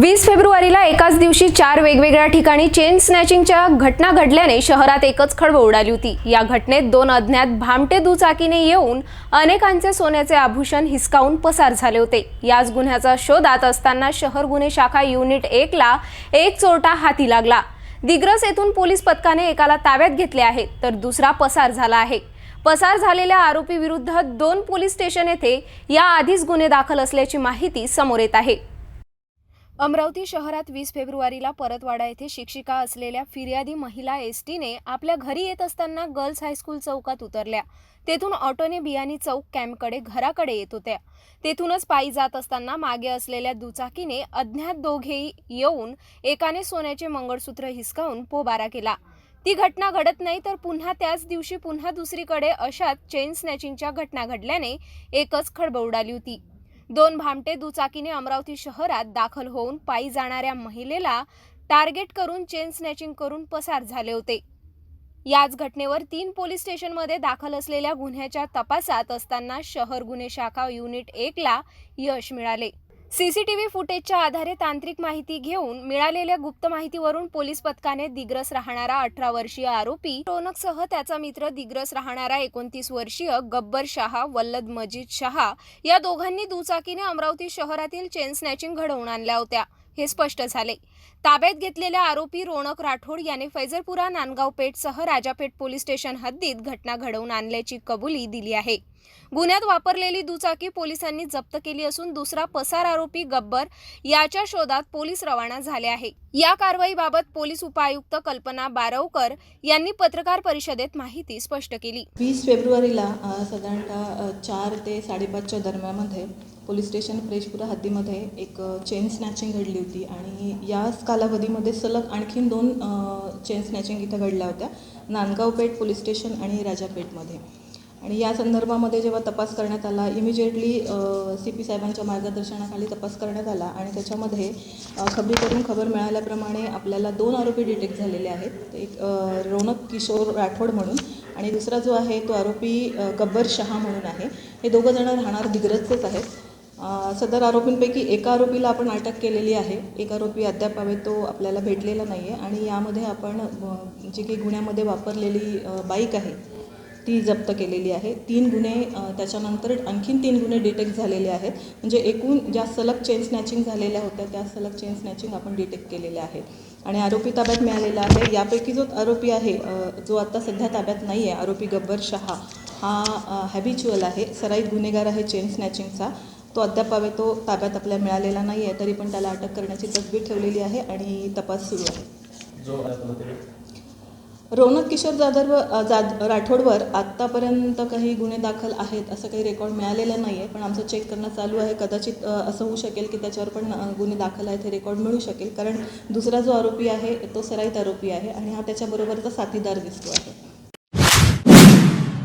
वीस फेब्रुवारीला एकाच दिवशी चार वेगवेगळ्या ठिकाणी चेन स्नॅचिंगच्या घटना घडल्याने शहरात एकच खळबळ उडाली होती. या घटनेत दोन अज्ञात भामटे दुचाकीने येऊन अनेकांचे सोन्याचे आभूषण हिसकावून पसार झाले होते. याच गुन्ह्याचा शोधात असताना शहर गुन्हे शाखा युनिट एकला एक चोरटा हाती लागला. दिग्रस येथून पोलीस पथकाने एकाला ताब्यात घेतले आहे तर दुसरा पसार झाला आहे. पसार झालेल्या आरोपी विरुद्ध दोन पोलीस स्टेशन येथे याआधीच गुन्हे दाखल असल्याची माहिती समोर येत आहे. अमरावती शहरात वीस फेब्रुवारीला परतवाडा येथे शिक्षिका असलेल्या फिर्यादी महिला एस टीने आपल्या घरी येत असताना गर्ल्स हायस्कूल चौकात उतरल्या. तेथून ऑटोने बियाणी चौक कॅम्पकडे घराकडे येत होत्या. तेथूनच पायी जात असताना मागे असलेल्या दुचाकीने अज्ञात दोघेही येऊन एकाने सोन्याचे मंगळसूत्र हिसकावून पोबारा केला. ती घटना घडत नाही तर पुन्हा त्याच दिवशी पुन्हा दुसरीकडे अशाच चेन स्नॅचिंगच्या घटना घडल्याने एकच खळबळ उडाली होती. दोन भामटे दुचाकीने अमरावती शहरात दाखल होऊन पायी जाणाऱ्या महिलेला टार्गेट करून चेन स्नॅचिंग करून पसार झाले होते. याच घटनेवर तीन पोलीस स्टेशनमध्ये दाखल असलेल्या गुन्ह्याच्या तपासात असताना शहर गुन्हे शाखा युनिट एकला यश मिळाले. सीसीटीव्ही फुटेजच्या आधारे तांत्रिक माहिती घेऊन मिळालेल्या गुप्त माहितीवरून पोलीस पथकाने दिग्रस राहणारा अठरा वर्षीय आरोपी टोनकसह त्याचा मित्र दिग्रस राहणारा एकोणतीस वर्षीय गब्बर शहा वल्लद मजीद शहा या दोघांनी दुचाकीने अमरावती शहरातील चेन स्नॅचिंग घडवून आणल्या होत्या. हे स्पष्ट झाले. ताब्यात घेतलेल्या आरोपी रोणक राठोड याने फैजरपुरा नांदगाव पेठसह राजापेठ पोलीस स्टेशन हद्दीत घटना घडवून आणल्याची कबुली दिली आहे. गुन्ह्यात वापरलेली दुचाकी पोलिसांनी जप्त केली असून दुसरा पसार आरोपी गब्बर याच्या शोधात पोलीस रवाना झाले आहे. या कारवाईबाबत पोलीस उपायुक्त कल्पना बारवकर यांनी पत्रकार परिषदेत माहिती स्पष्ट केली. वीस फेब्रुवारीला साधारणतः चार ते साडेपाचच्या दरम्यानमध्ये पोलीस स्टेशन फ्रेशपुरा हद्दीमध्ये एक चेन स्नॅचिंग घडली होती आणि याच कालावधीमध्ये सलग आणखीन दोन चेन स्नॅचिंग इथं घडल्या होत्या नांदगाव पेठ पोलीस स्टेशन आणि राजापेठमध्ये. आणि या संदर्भामध्ये जेव्हा तपास करण्यात आला इमिजिएटली सी पी साहेबांच्या मार्गदर्शनाखाली तपास करण्यात आला आणि त्याच्यामध्ये अ, करून खबर मिळाल्याप्रमाणे आपल्याला दोन आरोपी डिटेक्ट झालेले आहेत. एक रौनक किशोर राठोड म्हणून आणि दुसरा जो आहे तो आरोपी गब्बर शहा म्हणून आहे. हे दोघं जण राहणार दिग्रजचेच आहेत. सदर आरोपींपैकी एका आरोपीला आपण अटक केलेली आहे. एक आरोपी अद्याप हवे तो आपल्याला भेटलेला नाही आहे आणि यामध्ये आपण जी काही गुन्ह्यामध्ये वापरलेली बाईक आहे ती जप्त केलेली आहे. तीन गुन्हे त्याच्यानंतर आणखीन तीन गुन्हे डिटेक्ट झालेले आहेत. म्हणजे एकूण ज्या सलग चेन स्नॅचिंग झालेल्या होत्या त्या सलग चेन स्नॅचिंग आपण डिटेक्ट केलेल्या आहेत. आणि आरोपी ताब्यात मिळालेला आहे. यापैकी जो आरोपी आहे जो आत्ता सध्या ताब्यात नाही आहे आरोपी गब्बर शहा हा हॅबिच्युअल आहे. सराईत गुन्हेगार आहे चेन स्नॅचिंगचा. तो अद्याप आहे तो ताब्यात आपल्याला मिळालेला नाही आहे तरी पण त्याला अटक करण्याची तसबीर ठेवलेली आहे आणि तपास सुरू आहे. रौनक किशोर जाधव जाद राठोडवर आत्तापर्यंत काही गुन्हे दाखल आहेत असं काही रेकॉर्ड मिळालेलं नाही आहे पण आमचं चेक करणं चालू आहे. कदाचित असं होऊ शकेल की त्याच्यावर पण गुन्हे दाखल आहेत हे रेकॉर्ड मिळू शकेल. कारण दुसरा जो आरोपी आहे तो सराईत आरोपी आहे आणि हा त्याच्याबरोबरचा साथीदार दिसतो आहे.